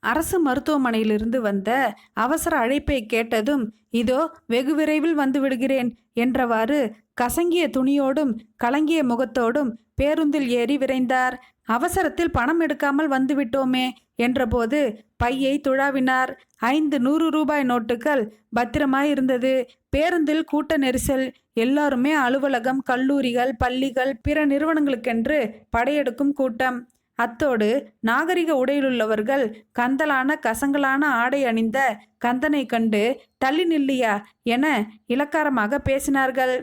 அரசு மருத்துவமனையிலிருந்து வந்த அவசர அழைப்பை கேட்டதும் இதோ வெகு விரைவில் வந்து விடுகிறேன் என்றவாறு கசங்கிய துணியோடும் கலங்கிய முகத்தோடும் பேருந்தில் ஏறி விரைந்தார். அவசரத்தில் பணம் எடுக்காமல் வந்துவிட்டோமே என்றபோது பையை துழாவினார். ஐந்து நூறு ரூபாய் நோட்டுகள் பத்திரமாய் இருந்தது பேருந்தில் கூட்ட நெரிசல் எல்லாருமே அலுவலகம் கல்லூரிகள் பள்ளிகள் பிற நிறுவனங்களுக்கென்று படையெடுக்கும் கூட்டம். அத்தோடு நாகரிக உடையிலுள்ளவர்கள் கந்தலான கசங்கலான ஆடை அணிந்த கந்தனை கண்டு தள்ளி நில்லியா என இலக்காரமாக பேசினார்கள்.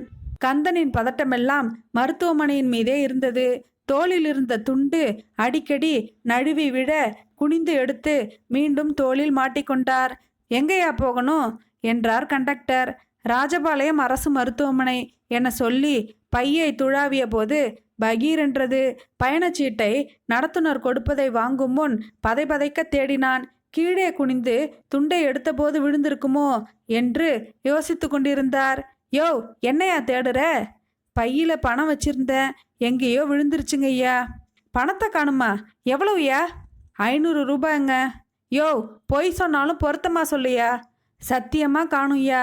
கந்தனின் பதட்டமெல்லாம் மருத்துவமனையின் மீதே இருந்தது. தோளில் இருந்த துண்டு அடிக்கடி நழுவி விழ குனிந்து எடுத்து மீண்டும் தோளில் மாட்டிக்கொண்டார். எங்கேயா போகணும்? என்றார் கண்டக்டர். ராஜபாளையம் அரசு மருத்துவமனை என சொல்லி பையை துழாவிய போது பகீர் என்றது பயணச்சீட்டை நடத்துனர் கொடுப்பதை வாங்கும் முன் பதைபதைக்க தேடினான். கீழே குனிந்து துண்டை எடுத்தபோது விழுந்திருக்குமோ என்று யோசித்து கொண்டிருந்தார். யோ என்னையா தேடுற? பையில பணம் வச்சிருந்தேன் எங்கேயோ விழுந்துருச்சுங்க ஐயா. பணத்தை காணுமா? எவ்வளவுயா? ஐநூறு ரூபாய்ங்க. யோ பொய் சொன்னாலும் பொருத்தமா சொல்லுயா? சத்தியமா காணும்யா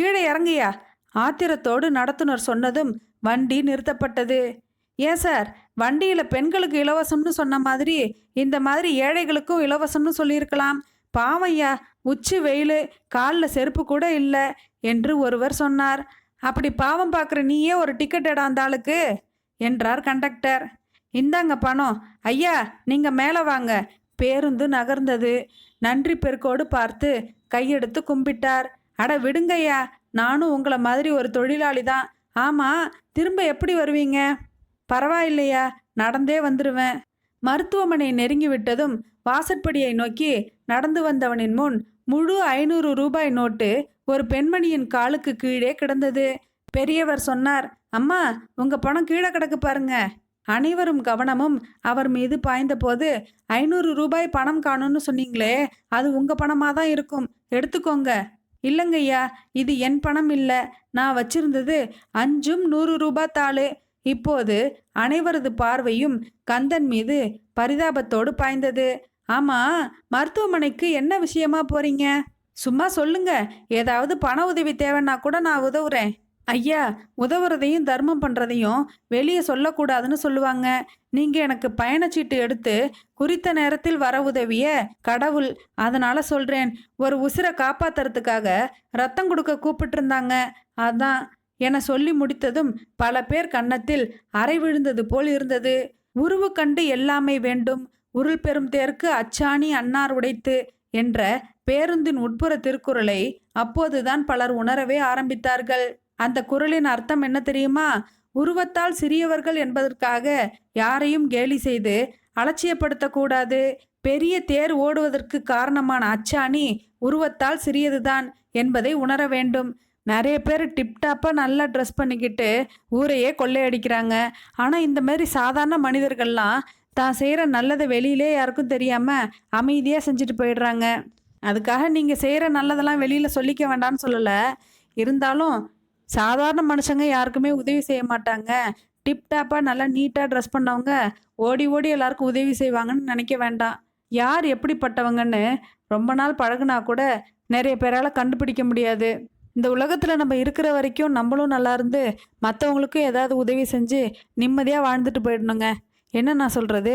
கீழே இறங்கியா? ஆத்திரத்தோடு நடத்துனர் சொன்னதும் வண்டி நிறுத்தப்பட்டது. ஏன் சார்? வண்டியில் பெண்களுக்கு இலவசம்னு சொன்ன மாதிரி இந்த மாதிரி ஏழைகளுக்கும் இலவசம்னு சொல்லியிருக்கலாம். பாவையா உச்சி வெயில் காலில் செருப்பு கூட இல்லை என்று ஒருவர் சொன்னார். அப்படி பாவம் பார்க்குற நீயே ஒரு டிக்கெட் இடம் அந்த ஆளுக்கு என்றார் கண்டக்டர். இந்தாங்க பணம். ஐயா நீங்கள் மேலே வாங்க. பேருந்து நகர்ந்தது. நன்றி பெருக்கோடு பார்த்து கையெடுத்து கும்பிட்டார். அட விடுங்கய்யா நானும் உங்களை மாதிரி ஒரு தொழிலாளி தான். ஆமாம் திரும்ப எப்படி வருவீங்க? பரவாயில்லையா நடந்தே வந்துடுவேன் மருத்துவமனை நெருங்கி விட்டதும் வாசற்படியை நோக்கி நடந்து வந்தவனின் முன் முழு ஐநூறு ரூபாய் நோட்டு ஒரு பெண்மணியின் காலுக்கு கீழே கிடந்தது. பெரியவர் சொன்னார் அம்மா உங்க பணம் கீழே கிடக்கு பாருங்க. அனைவரும் கவனமும் அவர் மீது பாய்ந்தபோது ஐநூறு ரூபாய் பணம் காணும்னு சொன்னீங்களே அது உங்க பணமாக தான் இருக்கும். எடுத்துக்கோங்க. இல்லைங்கய்யா இது என் பணம் இல்லை. நான் வச்சிருந்தது அஞ்சும் நூறு ரூபாய் தாளு. இப்போது அனைவரது பார்வையும் கந்தன் மீது பரிதாபத்தோடு பாய்ந்தது. ஆமா மருத்துவமனைக்கு என்ன விஷயமா போறீங்க? சும்மா சொல்லுங்க. ஏதாவது பண உதவி தேவைன்னா கூட நான் உதவுறேன். ஐயா உதவுறதையும் தர்மம் பண்ணுறதையும் வெளியே சொல்லக்கூடாதுன்னு சொல்லுவாங்க. நீங்கள் எனக்கு பயணச்சீட்டு எடுத்து குறித்த நேரத்தில் வர உதவிய கடவுள் அதனால் சொல்கிறேன் ஒரு உசிரை காப்பாத்துறதுக்காக ரத்தம் கொடுக்க கூப்பிட்டுருந்தாங்க. அதான் என சொல்லி முடித்ததும் பல பேர் கன்னத்தில் அறை விழுந்தது போல் இருந்தது. உருவு கண்டு எல்லாமே வேண்டும். உருள் பெரும் தேர்க்கு அச்சாணி அன்னார் உடைத்து என்ற பேருந்தின் உட்புற திருக்குறளை அப்போதுதான் பலர் உணரவே ஆரம்பித்தார்கள். அந்த குரலின் அர்த்தம் என்ன தெரியுமா? உருவத்தால் சிறியவர்கள் என்பதற்காக யாரையும் கேலி செய்து அலட்சியப்படுத்தக்கூடாது. பெரிய தேர் ஓடுவதற்கு காரணமான அச்சாணி உருவத்தால் சிறியதுதான் என்பதை உணர வேண்டும். நிறைய பேர் டிப்டாப்பாக நல்லா ட்ரெஸ் பண்ணிக்கிட்டு ஊரையே கொள்ளையடிக்கிறாங்க. ஆனால் இந்த மாதிரி சாதாரண மனிதர்கள்லாம் தான் செய்கிற நல்லதை வெளியிலே யாருக்கும் தெரியாமல் அமைதியாக செஞ்சுட்டு போயிடுறாங்க. அதுக்காக நீங்கள் செய்கிற நல்லதெல்லாம் வெளியில் சொல்லிக்க வேண்டாம்னு சொல்லலை. இருந்தாலும் சாதாரண மனுஷங்க யாருக்குமே உதவி செய்ய மாட்டாங்க. டிப்டாப்பாக நல்லா நீட்டாக ட்ரெஸ் பண்ணவங்க ஓடி ஓடி எல்லாருக்கும் உதவி செய்வாங்கன்னு நினைக்க வேண்டாம். யார் எப்படிப்பட்டவங்கன்னு ரொம்ப நாள் பழகுனா கூட நிறைய பேரால் கண்டுபிடிக்க முடியாது. இந்த உலகத்தில் நம்ம இருக்கிற வரைக்கும் நம்மளும் நல்லா இருந்து மற்றவங்களுக்கும் ஏதாவது உதவி செஞ்சு நிம்மதியாக வாழ்ந்துட்டு போயிடணுங்க. என்ன நான் சொல்கிறது